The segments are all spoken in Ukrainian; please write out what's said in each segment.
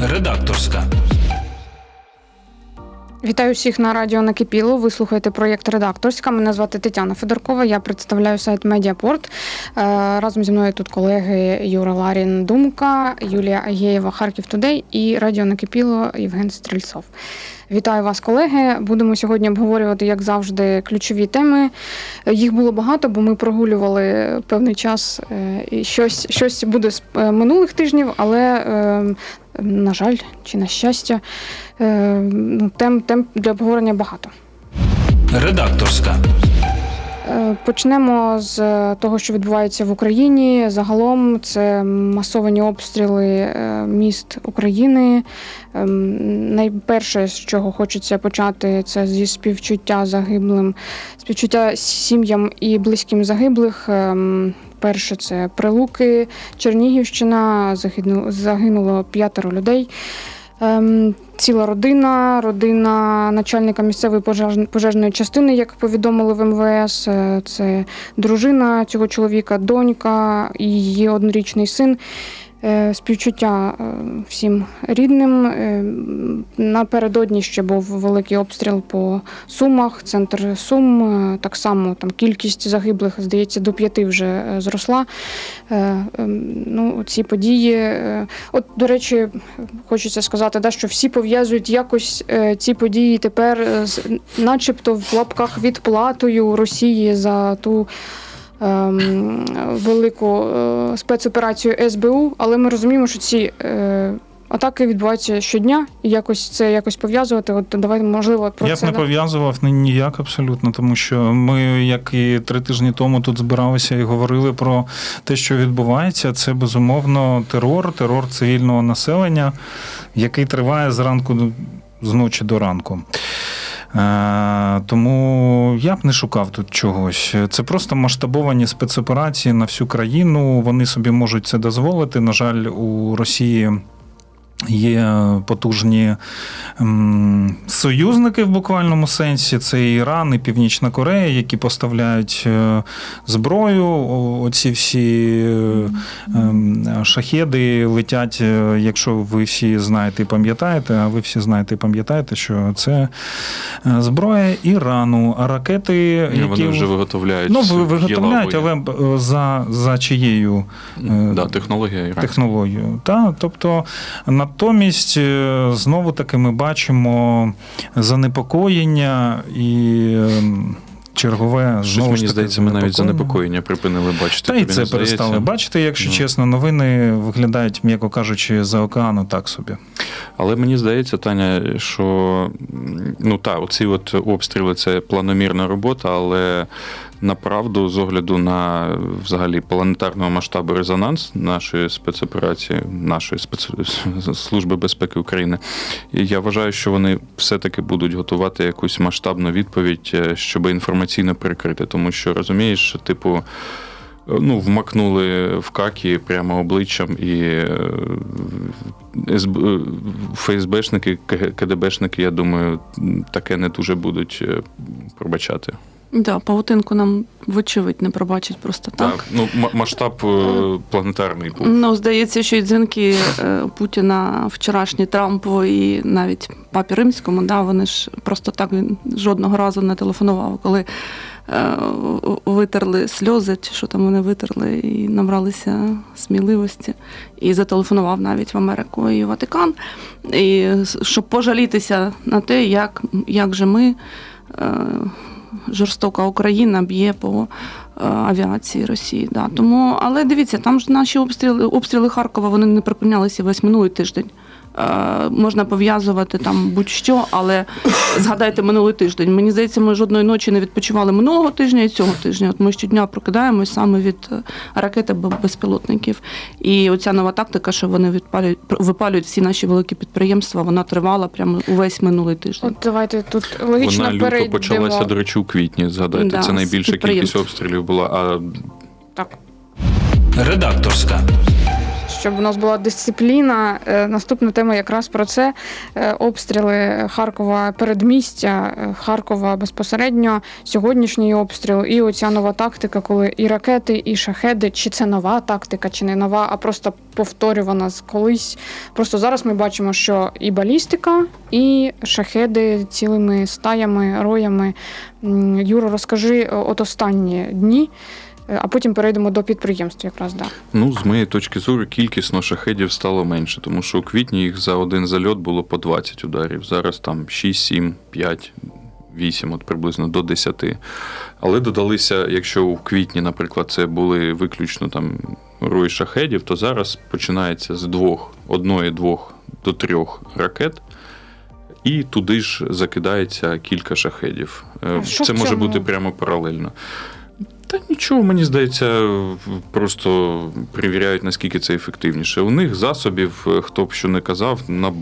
Редакторська. Вітаю всіх на радіо Накипіло. Ви слухаєте проєкт Редакторська. Мене звати Тетяна Федоркова. Я представляю сайт Медіапорт. Е, Разом зі мною тут колеги Юра Ларін Думка, Юлія Агєєва, Харків Тудей і Радіо Накипіло Євген Стрільцов. Вітаю вас, колеги. Будемо сьогодні обговорювати, як завжди, ключові теми. Їх було багато, бо ми прогулювали певний час. е, І щось, щось буде з е, минулих тижнів, але, е, на жаль, чи на щастя, е, ну, тем, тем для обговорення багато. Редакторська. Е, Почнемо з е, того, що відбувається в Україні. Загалом це масовані обстріли е, міст України. Ем, Найперше, з чого хочеться почати, це зі співчуття загиблим, співчуття сім'ям і близьким загиблих. Ем, Перше це Прилуки, Чернігівщина. Загинуло, загинуло п'ятеро людей. Ем, ціла родина, родина начальника місцевої пожеж- пожежної частини, як повідомили в МВС. Е, Це дружина цього чоловіка, донька і її однорічний син. Е, Співчуття е, всім рідним. Е, Напередодні ще був великий обстріл по Сумах, центр Сум. Так само там кількість загиблих, здається, до п'яти вже зросла. Ем, Ну, ці події. От, до речі, хочеться сказати, да, що всі пов'язують якось ці події тепер, начебто в лапках відплатою Росії за ту. Ем, Велику е, спецоперацію СБУ, але ми розуміємо, що ці е, атаки відбуваються щодня, і якось це якось пов'язувати. От давайте можливо про Я б це не да? пов'язував ні- ніяк абсолютно, тому що ми, як і три тижні тому, тут збиралися і говорили про те, що відбувається. Це безумовно терор, терор цивільного населення, який триває зранку до- з ночі до ранку. Е, Тому я б не шукав тут чогось. Це просто масштабовані спецоперації на всю країну. Вони собі можуть це дозволити. На жаль, у Росії. Є потужні союзники в буквальному сенсі. Це Іран і Північна Корея, які поставляють е, зброю. Оці всі е, ем, шахеди летять, е, якщо ви всі знаєте і пам'ятаєте, а ви всі знаєте і пам'ятаєте, що це зброя Ірану, а ракети, які Вони вже виготовляють. ну, ви- виготовляють, але за, за чиєю Да, технологія іранська. технологію. Та? Тобто, натомість, е, знову таки ми бачимо занепокоєння і ем, чергове Щось знову мені таки, здається, ми навіть занепокоєння. припинили бачити. Та й це перестали бачити, якщо Ну. чесно, новини виглядають, м'яко кажучи, за океану так собі. Але мені здається, Таня, що ну так, оці от обстріли це планомірна робота, але направду, з огляду на взагалі планетарного масштабу резонанс нашої спецоперації, нашої спецслужби безпеки України, я вважаю, що вони все-таки будуть готувати якусь масштабну відповідь, е, щоб інформаційно перекрити. Тому що розумієш, типу. Ну, вмакнули в какі прямо обличчям, і е, СБ, е, ФСБшники, КДБшники, я думаю, таке не дуже будуть е, пробачати. Да, павутинку нам, вочевидь, не пробачать просто так. ну масштаб е, планетарний був. Ну, здається, що і дзвінки е, Путіна вчорашні Трампу і навіть папі римському, да, вони ж просто так він жодного разу не телефонував, коли е, витерли сльози, чи що там вони витерли, і набралися сміливості. І зателефонував навіть в Америку і Ватикан, і щоб пожалітися на те, як, як же ми. Е, жорстока Україна б'є по е, авіації Росії. Да. Тому, але дивіться, там ж наші обстріли, обстріли Харкова вони не припинялися весь минулий тиждень. Е, можна пов'язувати там будь-що, але згадайте минулий тиждень. Мені здається, ми жодної ночі не відпочивали минулого тижня і цього тижня. От ми щодня прокидаємось саме від е, ракет або безпілотників. І оця нова тактика, що вони відпалюють, випалюють всі наші великі підприємства, вона тривала прямо увесь минулий тиждень. От давайте тут логічно Вона люто перейдемо. почалася, до речі, у квітні. Згадайте, Да, це найбільша кількість обстрілів була. А Так. Редакторська. Щоб у нас була дисципліна. Е, Наступна тема якраз про це. Е, Обстріли Харкова передмістя, е, Харкова безпосередньо, сьогоднішній обстріл, і оця нова тактика, коли і ракети, і шахеди, чи це нова тактика, чи не нова, а просто повторювана з колись. Просто зараз ми бачимо, що і балістика, і шахеди цілими стаями, роями. Юро, розкажи от останні дні, а потім перейдемо до підприємств, якраз да. Ну, з моєї точки зору, кількісно шахедів стало менше, тому що у квітні їх за один зальот було по 20 ударів. Зараз там 6, 7, 5, 8, от приблизно до 10. Але додалися, якщо у квітні, наприклад, це були виключно там рої шахедів, то зараз починається з двох, одної, двох до трьох ракет. І туди ж закидається кілька шахедів. Е, Це може бути прямо паралельно. Та нічого, мені здається, просто перевіряють, наскільки це ефективніше. У них засобів, е, хто б що не казав, на...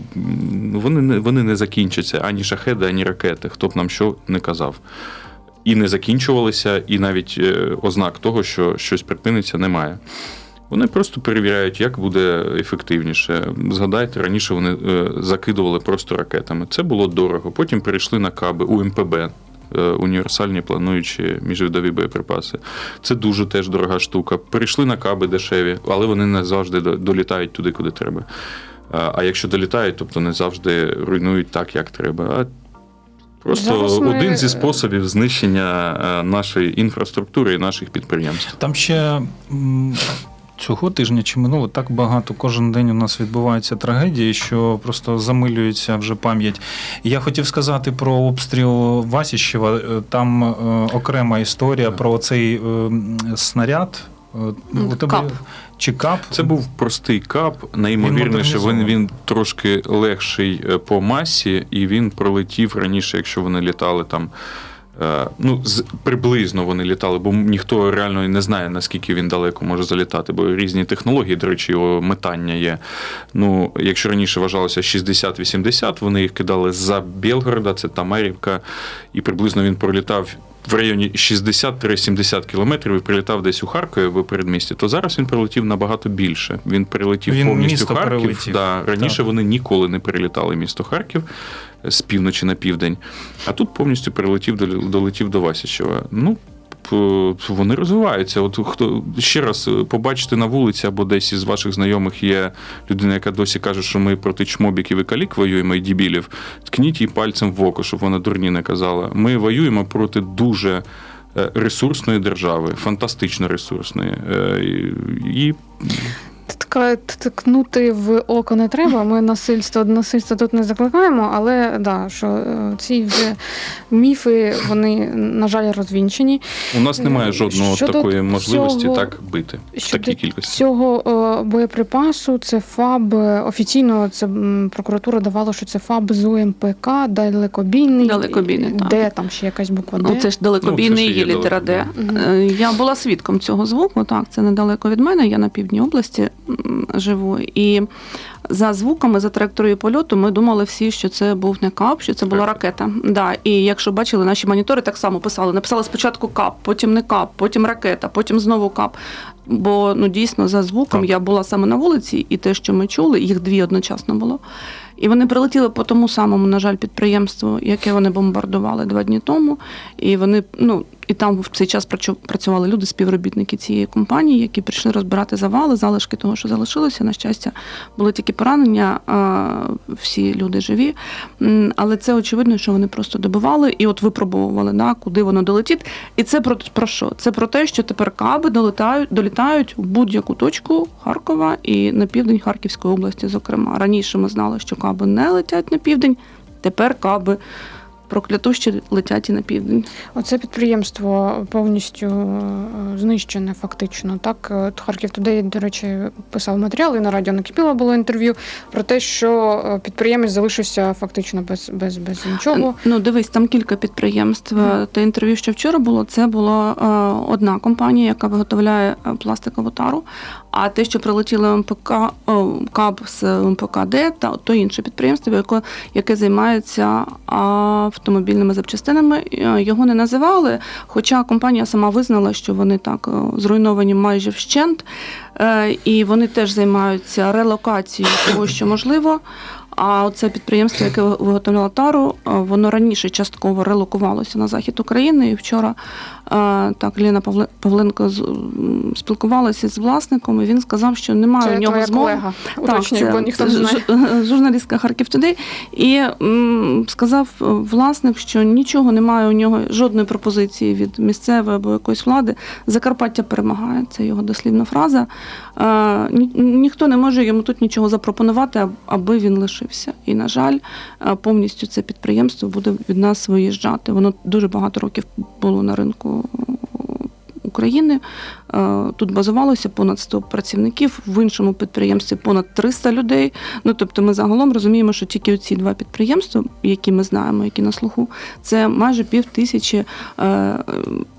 ну, вони, не, вони не закінчаться ані шахеди, ані ракети, хто б нам що не казав. І не закінчувалися, і навіть е, ознак того, що щось припиниться, немає. Вони просто перевіряють, як буде ефективніше. Згадайте, раніше вони е, закидували просто ракетами. Це було дорого. Потім перейшли на каби УМПБ. Е, Універсальні плануючі міжвідові боєприпаси. Це дуже теж дорога штука. Перейшли на каби дешеві, але вони не завжди долітають туди, куди треба. А якщо долітають, тобто не завжди руйнують так, як треба. А просто Зараз ми- один зі способів знищення е, нашої інфраструктури і наших підприємств. Там ще цього тижня чи минуло так багато. Кожен день у нас відбуваються трагедії, що просто замилюється вже пам'ять. Я хотів сказати про обстріл Васіщева. Е, Там е, окрема історія про цей е, снаряд. Е, у тебе- кап. Чи кап? Це був простий кап. Найімовірніше, він, він трошки легший е, по масі, і він пролетів раніше, якщо вони літали там. Е, Ну, приблизно вони літали, бо ніхто реально не знає, наскільки він далеко може залітати, бо різні технології, до речі, його метання є. Ну, якщо раніше вважалося 60-80, вони їх кидали за Білгорода, це Тамарівка, і приблизно він пролітав в районі 60-70 кілометрів і прилітав десь у Харкові в передмісті, то зараз він прилетів набагато більше. Він прилетів Він повністю Харків. Прилетів. Да, раніше Так. вони ніколи не прилітали місто Харків е, з півночі на південь, а тут повністю прилетів дол- долетів до Васічева. Ну, вони розвиваються. От хто ще раз е, побачите на вулиці або десь із ваших знайомих є людина, яка досі каже, що ми проти чмобіків і калік воюємо і дібілів. Ткніть їй пальцем в око, щоб вона дурні не казала. Ми воюємо проти дуже. е, Ресурсної держави, фантастично ресурсної. Е, І і ткнути в око не треба. Ми насильство до насильства тут не закликаємо, але да, що е, ці вже міфи, вони, на жаль, розвінчені. У нас немає жодного Щодо такої можливості цього- так бити в такій кількості. цього е, боєприпасу, це ФАБ. е, Офіційно це прокуратура давала, що це ФАБ з УМПК, далекобійний. Далекобійний, так. Де там ще якась буква Д? Ну, це ж далекобійний Ну, це є літера Д. Я була свідком цього звуку, так, це недалеко від мене, я на півдні області живу. І за звуками, за траєкторією польоту, ми думали всі, що це був не кап, що це була ракета. Да, і якщо бачили, наші монітори так само писали. Написали спочатку кап, потім не кап, потім ракета, потім знову кап. Бо ну дійсно за звуком Так. я була саме на вулиці, і те, що ми чули, їх дві одночасно було. І вони прилетіли по тому самому, на жаль, підприємству, яке вони бомбардували два дні тому. І вони, ну і там в цей час працю- працювали люди, співробітники цієї компанії, які прийшли розбирати завали, залишки того, що залишилося. На щастя, були тільки поранення, всі люди живі. Але це очевидно, що вони просто добивали і от випробовували, да, куди воно долетить. І це про, про що? Це про те, що тепер каби долітають, долітають в будь-яку точку Харкова і на південь Харківської області, зокрема. Раніше ми знали, що каби не летять на південь, тепер каби проклятущі летять і на південь. Оце підприємство повністю е, знищене фактично. Так, Е, Харків Тудей, до речі, писав матеріал, і на радіо накипіло було інтерв'ю про те, що е, підприємець залишився фактично без, без, без нічого. Ну, дивись, там кілька підприємств. Те інтерв'ю, що вчора було, це була одна компанія, яка виготовляє пластикову тару. А те, що прилетіло МПК КАБ з МПК-Д, та то інше підприємство, яке, яке займається автомобільними запчастинами. Е, Його не називали, хоча компанія сама визнала, що вони так е, зруйновані майже вщент, Е, і вони теж займаються релокацією того, що можливо. А це підприємство, яке виготовляло тару, е, воно раніше частково релокувалося на захід України. І вчора е, так Ліна Павле- Павленко спілкувалася з власником, і він сказав, що немає Це у нього змоги. колега. Уточнюю, бо ніхто не знає. журналістка Харків Today. І м, сказав е, власник, що нічого немає у нього, жодної пропозиції від місцевої або якоїсь влади. Закарпаття перемагає. Це його дослівна фраза. Ні- ніхто не може йому тут нічого запропонувати, аб- аби він лишився. І, на жаль, е, повністю це підприємство буде від нас виїжджати. Воно дуже багато років було на ринку. України Е, тут базувалося понад 100 працівників, в іншому підприємстві понад 300 людей. Ну тобто, ми загалом розуміємо, що тільки ці два підприємства, які ми знаємо, які на слуху, це майже пів тисячі е,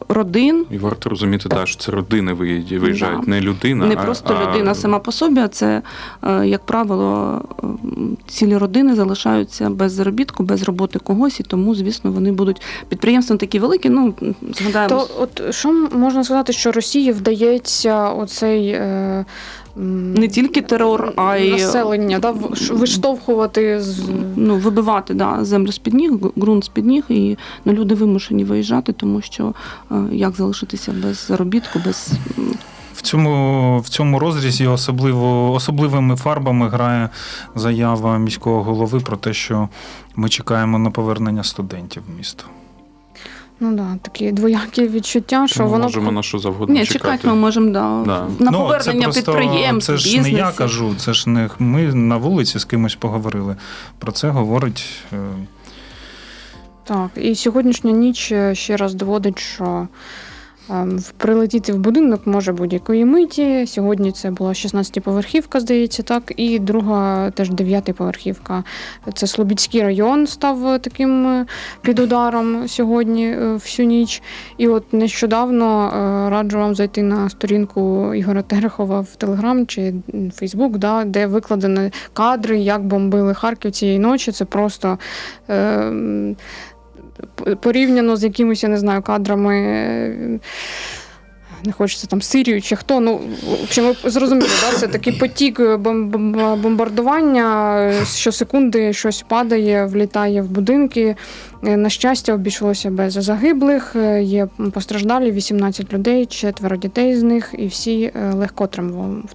родин. І варто розуміти, так, що це родини виїжджають, Да. не людина. Не а- просто а- людина сама по собі, а це, е, як правило, е, цілі родини залишаються без заробітку, без роботи когось, і тому, звісно, вони будуть підприємства такі великі. Ну згадаємо То от що можна сказати, що Росії вдається оцей. Е, не тільки терор, а й населення, да, виштовхувати з ну, вибивати да, землю з-під ніг, ґрунт з-під ніг, і ну, люди вимушені виїжджати, тому що е, як залишитися без заробітку, без В цьому, в цьому розрізі особливо, особливими фарбами грає заява міського голови про те, що ми чекаємо на повернення студентів в місто. Ну да, такі двоякі відчуття, що Ми воно можемо на що завгодно ні, чекати ми можемо да, Да. на Ну, повернення це просто, підприємств, Це ж бізнесів. не я кажу, це ж не ми на вулиці з кимось поговорили. Про це говорить. е, Так, і сьогоднішня ніч е, ще раз доводить, що прилетіти в будинок може будь-якої миті. Сьогодні це була 16-поверхівка, здається, так, і друга теж 9-поверхівка. Це Слобідський район став е, таким е, під ударом сьогодні е, всю ніч. І от нещодавно раджу вам зайти на сторінку Ігоря Терехова в Телеграм чи Фейсбук, да, де викладені кадри, як бомбили Харків цієї ночі. Це просто. Е, порівняно з якимись, я не знаю, кадрами. Е, Не хочеться там Сирію чи хто. Ну, в общем, ви зрозуміли, да? це такий потік бом- бомбардування. е, Щосекунди щось падає, влітає в будинки. Е, На щастя, обійшлося без загиблих. Е, Є постраждалі 18 людей, четверо дітей з них, і всі е, легко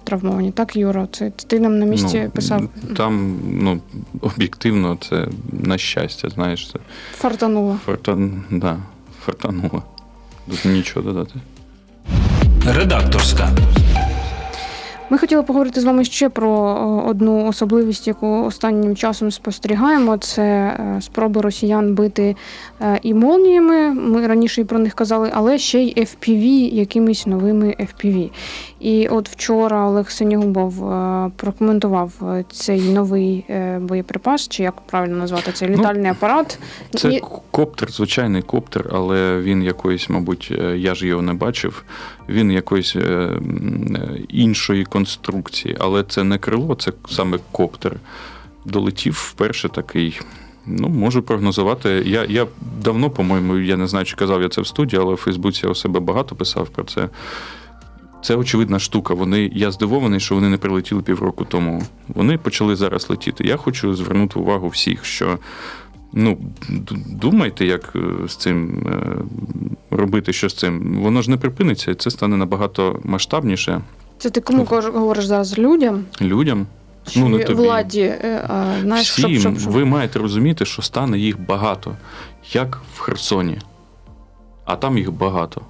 травмовані. Так, Юра, це ти нам на місці Ну, писав. Там, ну, об'єктивно, це на щастя, знаєш, це Фартануло. фортан, да, фортануло. Тут нічого додати. Редакторська. Ми хотіли поговорити з вами ще про одну особливість, яку останнім часом спостерігаємо. Це е, спроби росіян бити е, і молніями. Ми раніше і про них казали, але ще й FPV, якимись новими FPV. І от вчора Олег Синігубов е, прокоментував е, цей новий е, боєприпас, чи як правильно назвати цей Ну, літальний апарат. Це І- коптер, звичайний коптер, але він якоїсь, мабуть, я ж його не бачив. Він якоїсь іншої конструкції, але це не крило, це саме коптер. Долетів вперше такий. Ну, можу прогнозувати. Я, я давно, по-моєму, я не знаю, чи казав я це в студії, але в Фейсбуці я у себе багато писав про це. Це очевидна штука. Вони, я здивований, що вони не прилетіли півроку тому. Вони почали зараз летіти. Я хочу звернути увагу всіх, що ну, думайте, як е, з цим е, робити, що з цим. Воно ж не припиниться, і це стане набагато масштабніше Це ти кому кажу- говориш зараз людям? людям. Чи Ну, не тобі. владі? Е, а, знаєш, Всім щоб, щоб, щоб. ви маєте розуміти, що стане їх багато, як в Херсоні. А там їх багато.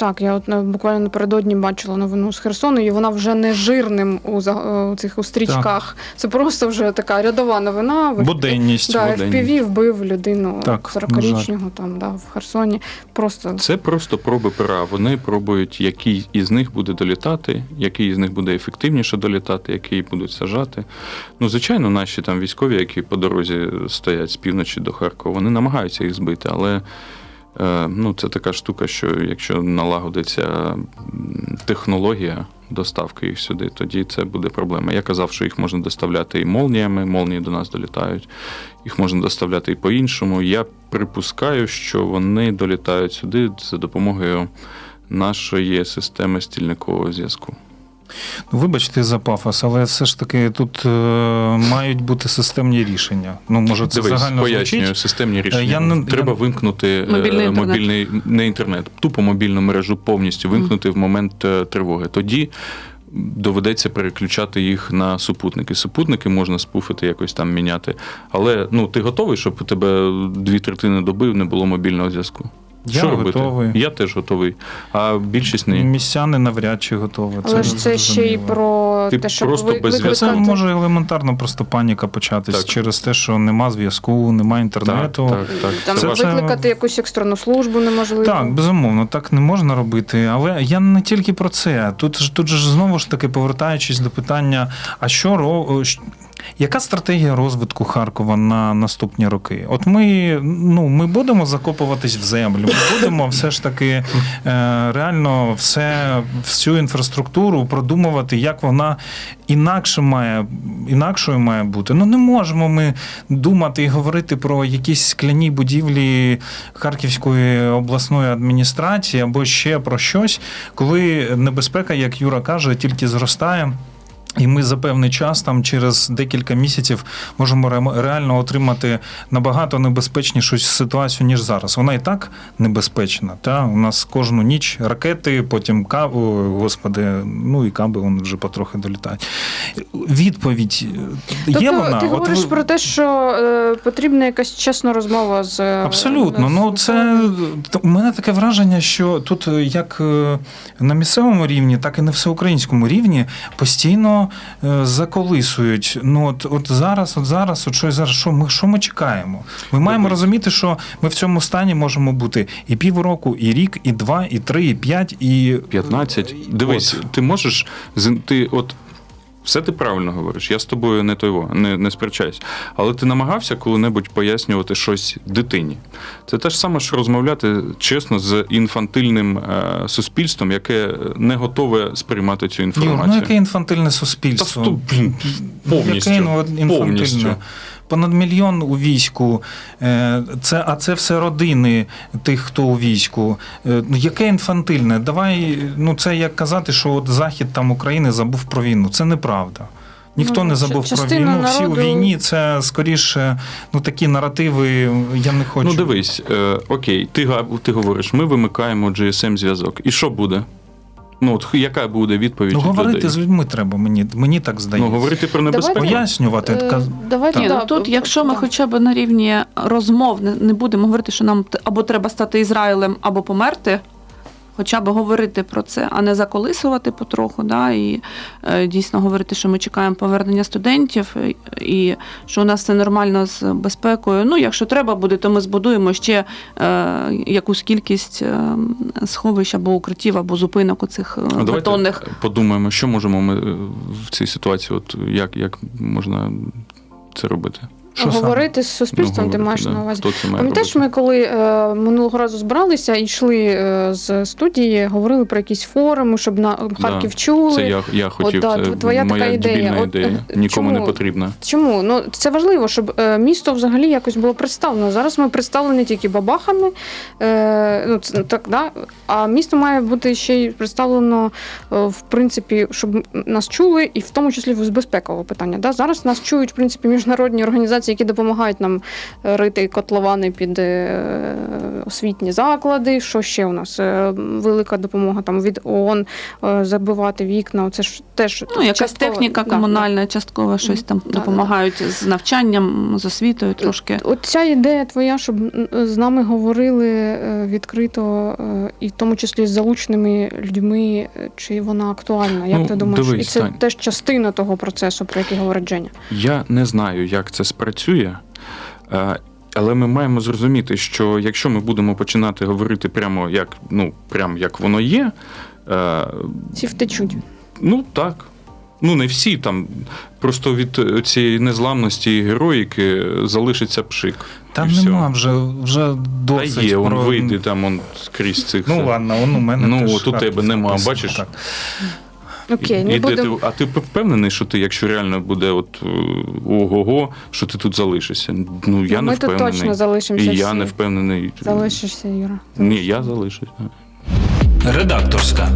Так, я от е, буквально напередодні бачила новину з Херсону, і вона вже не жирним у, е, у цих у стрічках. Це просто вже така рядова новина. Буденність. Да, буденність. FPV вбив людину Так, 40-річного там, да, в Херсоні. Просто Це просто проби пера. Вони пробують, який із них буде долітати, який із них буде ефективніше долітати, який будуть сажати. Ну, звичайно, наші там військові, які по дорозі стоять з півночі до Харкова, вони намагаються їх збити, але ну, це така штука, що якщо налагодиться технологія, доставки їх сюди, тоді це буде проблема. Я казав, що їх можна доставляти і молніями, молнії до нас долітають, їх можна доставляти і по-іншому. Я припускаю, що вони долітають сюди за допомогою нашої системи стільникового зв'язку. Ну, Вибачте за пафос, але все ж таки тут е, мають бути системні рішення. Ну, може, це Дивись, загально пояснюю, звучить. системні рішення. я не- Треба я- вимкнути е, Мобільний інтернет. мобільний не інтернет, тупо мобільну мережу повністю вимкнути в момент е, тривоги. Тоді доведеться переключати їх на супутники. Супутники можна спуфити, якось там міняти. Але ну ти готовий, щоб у тебе дві третини доби не було мобільного зв'язку? Я Що робити? готовий. Я теж готовий. А більшість ні. Містяни навряд чи готові. Але ж це ще й зрозуміло. про Ти те, що просто ви, без викликати- Це може елементарно просто паніка початись Так. через те, що нема зв'язку, нема інтернету. Так, так, так. Там Це вже- викликати якусь екстрену службу неможливо. Так, безумовно, так не можна робити. Але я не тільки про це. Тут ж тут ж знову ж таки повертаючись до питання: а що ро- щ- яка стратегія розвитку Харкова на наступні роки? От ми ну ми будемо закопуватись в землю, ми будемо все ж таки е, реально все всю інфраструктуру продумувати, як вона інакше має інакшою має бути. Ну не можемо ми думати і говорити про якісь скляні будівлі Харківської обласної адміністрації або ще про щось, коли небезпека, як Юра каже, тільки зростає. І ми за певний час, там через декілька місяців, можемо ре- реально отримати набагато небезпечнішу ситуацію, ніж зараз. Вона і так небезпечна. Та? У нас кожну ніч ракети, потім каби, господи, ну і каби вони вже потрохи долітають. Відповідь е, Тобто є вона. ти От говориш ви- про те, що е, потрібна якась чесна розмова з е, Абсолютно. з- Ну це у мене таке враження, що тут е, як на місцевому рівні, так і на всеукраїнському рівні постійно е, заколисують. Ну от, от зараз, от зараз, от що зараз, що ми що ми чекаємо? Ми маємо розуміти, що ми в цьому стані можемо бути і півроку, і рік, і два, і три, і п'ять, і 15. Дивись, От. ти можеш ти от. Все ти правильно говориш, я з тобою не той, не, не сперечаюсь. Але ти намагався коли-небудь пояснювати щось дитині. Це те ж саме, що розмовляти чесно з інфантильним е, суспільством, яке не готове сприймати цю Юр, інформацію. ну яке інфантильне суспільство? Та блін, повністю, Яке інфантильне? повністю. Понад мільйон у війську, е, це, а це все родини тих, хто у війську. Е, Ну, яке інфантильне? Давай, ну це як казати, що от Захід там України забув про війну. Це неправда. Ніхто Ну, не забув про війну. Всі у війні це скоріше ну, такі наративи. Я не хочу. Ну дивись, е, окей, ти, га- ти говориш, ми вимикаємо GSM зв'язок. І що буде? Ну, от яка буде відповідь? Ну, від говорити людей? з людьми треба, мені, мені так здається. Ну, говорити про небезпеку. Пояснювати. Е, Давайте Ні, ну, тут, якщо ми хоча б на рівні розмов не, не будемо говорити, що нам або треба стати Ізраїлем, або померти, хоча б говорити про це, а не заколисувати потроху, да, і е, дійсно говорити, що ми чекаємо повернення студентів, і, що у нас все нормально з безпекою. Ну, якщо треба буде, то ми збудуємо ще е, якусь кількість е, сховищ або укриттів, або зупинок у цих бетонних. подумаємо, що можемо ми в цій ситуації, от як, як можна це робити? Що саме? говорити з суспільством, Ну, ти маєш да. на увазі. Пам'ятаєш, ми коли е, минулого разу збиралися і йшли е, з студії, говорили про якісь форуми, щоб на Харків чули. Це я, я хотів, да, це твоя моя така ідея. От, ідея. е, Нікому не чому? потрібна. Чому? Ну це важливо, щоб е, місто взагалі якось було представлено. Зараз ми представлені тільки бабахами, е, ну це так, да? а місто має бути ще й представлено е, в принципі, щоб нас чули, і в тому числі з безпекового питання. Да? Зараз нас чують в принципі міжнародні організації, які допомагають нам е, рити котловани під е, освітні заклади. Що ще у нас? Е, Велика допомога там від ООН забивати вікна. Це ж теж Ну, якась частково- техніка да, комунальна, частково щось там Да, да, допомагають з навчанням, з освітою трошки. От ця ідея твоя, щоб з нами говорили відкрито, і в тому числі з залученими людьми, чи вона актуальна? Як Ну, ти думаєш? дивись, і це Тань. теж частина того процесу, про який говорить Женя. Я не знаю, як це спрацює. Е, Але ми маємо зрозуміти, що якщо ми будемо починати говорити прямо як, ну, прямо як воно є, е, Всі втечуть. ну так. Ну, не всі там. Просто від цієї незламності і героїки залишиться пшик. Там і все. нема вже, вже Та досить. є, он про- вийде там он скрізь цих. Ну ладно, он у мене Ну, теж от у тебе нема, бачиш? Так. Окей, не І де ти, а ти впевнений, що ти, якщо реально буде от е, ого-го, що ти тут залишишся? Ну я Ну, не ми тут впевнений. точно залишимося І я всі. не впевнений. Залишишся, Юра. Ні, я залишуся. Редакторська.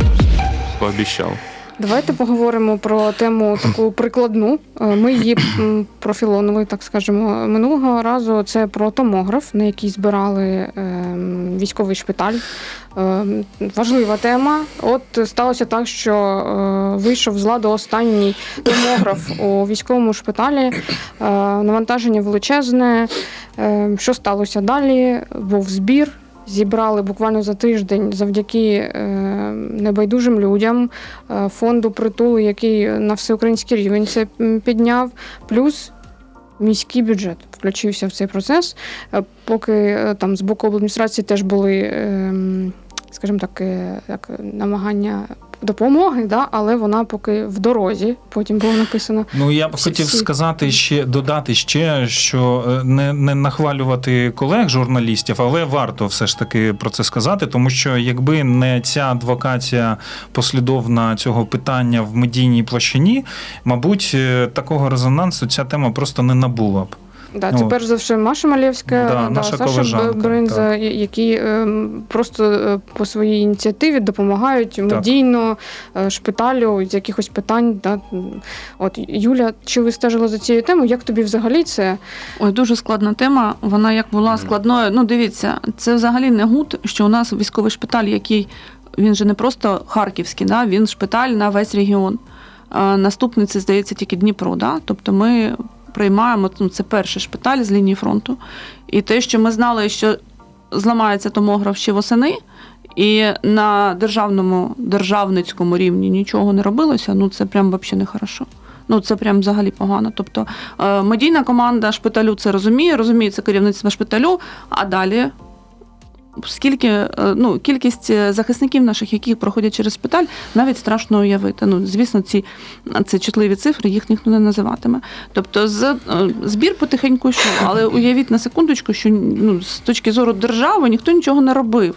Пообіцяв. Давайте поговоримо про тему таку прикладну. Е, Ми її м, профілонили, так скажемо, минулого разу. Це про томограф, на який збирали ем, військовий шпиталь. Ем, Важлива тема. От сталося так, що е, вийшов з ладу останній томограф у військовому шпиталі. Е, Навантаження величезне. Е, Що сталося далі? Був збір. Зібрали буквально за тиждень завдяки е, небайдужим людям, е, фонду притулу, який на всеукраїнський рівень це підняв, плюс міський бюджет включився в цей процес. Е, Поки там з боку адміністрації теж були, е, скажімо так, намагання допомоги, да, але вона поки в дорозі. Потім було написано. Ну я б Всі- хотів всі. сказати ще додати ще, що е, не, не нахвалювати колег журналістів, але варто все ж таки про це сказати, тому що якби не ця адвокація послідовна цього питання в медійній площині, мабуть, е, такого резонансу ця тема просто не набула б. Да, Ну, це перш за все Маша Малєвська, да, наша Саша колежанка, Бринза, я- які ем, просто е, по своїй ініціативі допомагають медійно е, шпиталю з якихось питань. Да. От Юля, чи ви стежили за цією темою? Як тобі взагалі це? Ой, дуже складна тема. Вона як була складною. Ну, дивіться, це взагалі не гуд, що у нас військовий шпиталь, який він же не просто харківський, да, він шпиталь на весь регіон. А наступний це здається тільки Дніпро. Да? Тобто ми приймаємо ну, це перший шпиталь з лінії фронту. І те, що ми знали, що зламається томограф ще восени. І на державному державницькому рівні нічого не робилося. Ну це прям взагалі не хорошо. Ну це прям взагалі погано. Тобто е, медійна команда шпиталю це розуміє, розуміє це керівництво шпиталю. А далі скільки е, ну кількість е, захисників наших, які проходять через шпиталь, навіть страшно уявити. Ну звісно, ці це чутливі цифри, їх ніхто не називатиме. Тобто, з е, збір потихеньку йшов, але уявіть на секундочку, що ну з точки зору держави ніхто нічого не робив.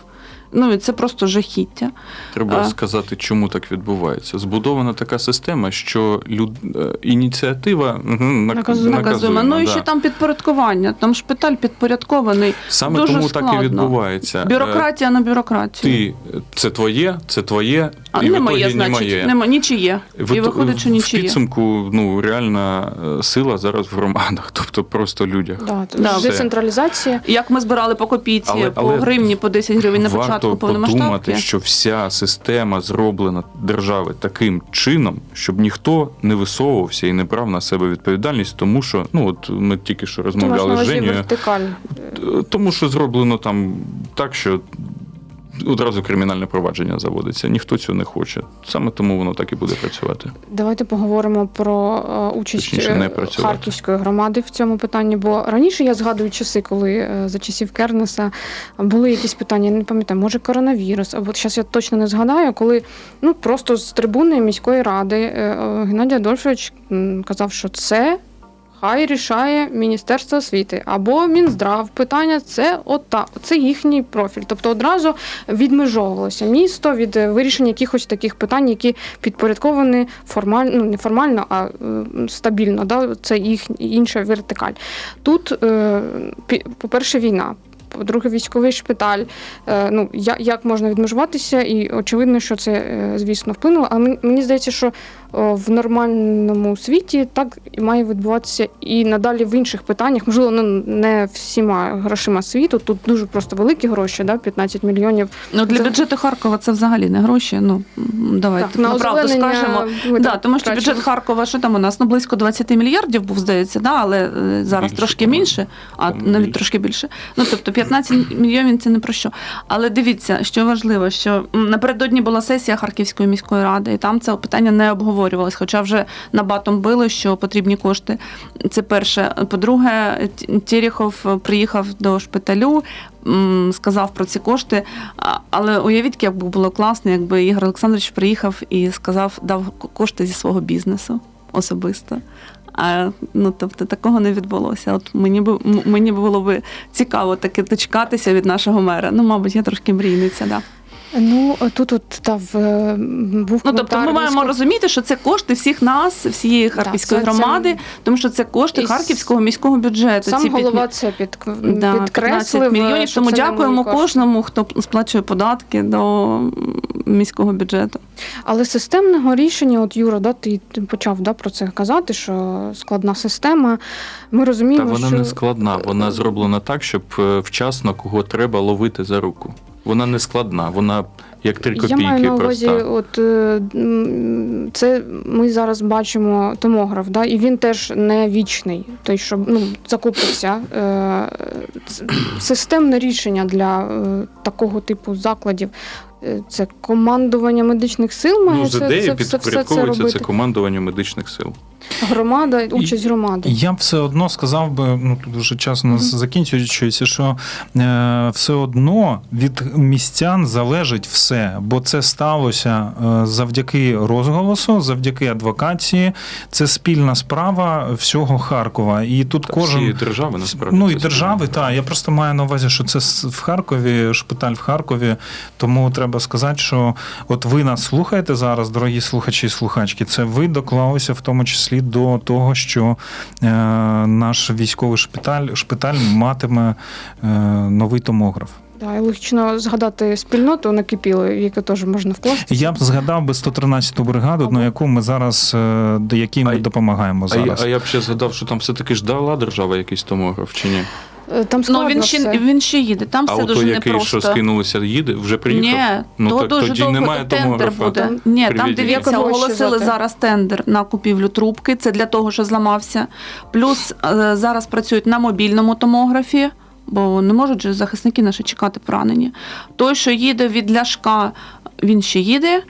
Ну і це просто жахіття. Треба А. сказати, чому так відбувається. Збудована така система, що люд... е, ініціатива мгм, нак- Наказуємо. Наказуємо. Ну і да. ще там підпорядкування. Там шпиталь підпорядкований. Саме дуже тому так і відбувається. Е, Бюрократія на бюрократію. Ти це твоє, це твоє, а і не моє, значить, не моє. нема нічиє. В- і виходить, що в підсумку ну реальна е, сила зараз в громадах, тобто просто людях. Да, Да. Децентралізація. Як ми збирали по копійці, Але- по але гривні, по 10 гривень на початку Варто повномасштабки. подумати, що вся система зроблена держави таким чином, щоб ніхто не висовувався і не брав на себе відповідальність, тому що ну от ми тільки що Ти розмовляли з Женєю. Тому що зроблено там так, що одразу кримінальне провадження заводиться. Ніхто цього не хоче. Саме тому воно так і буде працювати. Давайте поговоримо про е, участь Точніше, е, харківської громади в цьому питанні. Бо раніше я згадую часи, коли е, за часів Кернеса були якісь питання, я не пам'ятаю, може коронавірус, або зараз я точно не згадаю, коли ну просто з трибуни міської ради Геннадій Адольфович казав, що це. Хай рішає Міністерство освіти або Мінздрав. Питання це ота, це їхній профіль. Тобто одразу відмежовувалося місто від е, вирішення якихось таких питань, які підпорядковані формально, ну не формально, а стабільно. Да? Це їх інша вертикаль. Тут, е, по-перше, війна. По-друге, військовий шпиталь. Е, Ну, як можна відмежуватися? І очевидно, що це, звісно, вплинуло. Але мені- здається, що в нормальному світі так і має відбуватися і надалі в інших питаннях. Можливо, ну, не всіма грошима світу. Тут дуже просто великі гроші, да? 15 мільйонів. Ну, для Це- бюджету Харкова це взагалі не гроші. Ну давайте Так, на правду скажемо. Да, тому що бюджет Харкова, що там у нас ну близько 20 мільярдів був, здається, да, але е, зараз Більше, трошки менше, а навіть більше. трошки більше. Ну тобто 15 мільйонів це не про що. Але дивіться, що важливо, що напередодні була сесія Харківської міської ради, і там це питання не обговорювалось, хоча вже на батом били, що потрібні кошти. Це перше. По-друге, Терехов приїхав до шпиталю, сказав про ці кошти. Але уявіть, як би було класно, якби Ігор Олександрович приїхав і сказав, дав кошти зі свого бізнесу особисто. А ну тобто такого не відбулося. От мені м- мені було би цікаво таки дочекатися від нашого мера. Ну, мабуть, я трошки мрійниця, да. Ну тут от та в е, був Ну тобто, ми маємо військов- розуміти, що це кошти всіх нас, всієї харківської це- це- громади, тому що це кошти І харківського міського бюджету. Сам Ці голова це під, Да, підкреслив. 15 мільйонів. Тому дякуємо кожному, хто сплачує податки до міського бюджету. Але системного рішення, от Юра, да, ти, почав да, про це казати, що складна система. Ми Та розуміємо, вона що не складна, вона зроблена так, щоб е, вчасно кого треба ловити за руку. Вона не складна, вона як три Я маю на увазі, проста. от е, це ми зараз бачимо томограф, да, і він теж не вічний. Той, що ну, закупився. Е, Системне рішення для е, такого типу закладів. Це командування медичних сил має Ну, з це, це, все, це підпорядковується робити. це командуванню медичних сил. Громада, участь громади. Я б все одно сказав би, ну тут вже час у нас закінчується, що е, все одно від містян залежить все, бо це сталося е, завдяки розголосу, завдяки адвокації. Це спільна справа всього Харкова. І тут Та кожен всієї держави насправді. Ну і держави, так. Я просто маю на увазі, що це в Харкові, шпиталь в Харкові. Тому треба сказати, що от ви нас слухаєте зараз, дорогі слухачі і слухачки. Це ви доклалися в тому числі до того, що е, наш військовий шпиталь, шпиталь матиме е, новий томограф. Да, і логічно згадати спільноту накипіли, в яку теж можна вкласти. Я б згадав би 113-ту бригаду, на яку ми зараз е, до якій ми А допомагаємо допомагаємо А я, зараз. а я б ще згадав, що там все-таки ж дала держава якийсь томограф чи ні? Е, Там складно Ну він ще все. він ще їде. Там а все дуже який, непросто. що скинулися, їде, вже приїхав? Ні, ну то так дуже тоді довго немає тендер томографа. буде. Ні, там дивіться, оголосили зараз тендер на купівлю трубки. Це для того, що зламався. Плюс е, зараз працюють на мобільному томографі. Бо не можуть же захисники наші чекати поранені. Той, що їде від ляшка, він ще їде.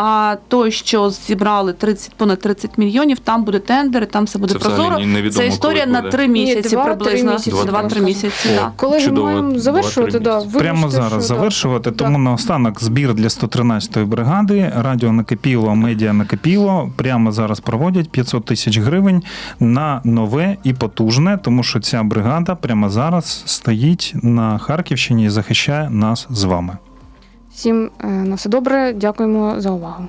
А той, що зібрали 30, понад 30 мільйонів, там буде тендер, там все буде Це взагалі прозоро. невідомо, Це історія коли на буде. 3 місяці два-три приблизно. місяці, Два-три так. місяці. О, да. Колеги, Чудово, маємо завершувати. два-три Да, місяці. вибачте, Прямо зараз що, да. завершувати. Да. Тому наостанок збір для 113-ї бригади. Радіо накипіло, медіа накипіло. Прямо зараз проводять 500 тисяч гривень на нове і потужне, тому що ця бригада прямо зараз стоїть на Харківщині і захищає нас з вами. Всім е, на все добре. Дякуємо за увагу.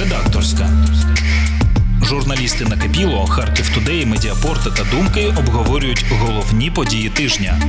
Редакторська. Журналісти накипіло, Харків Тудей, Медіапорта та Думки обговорюють головні події тижня.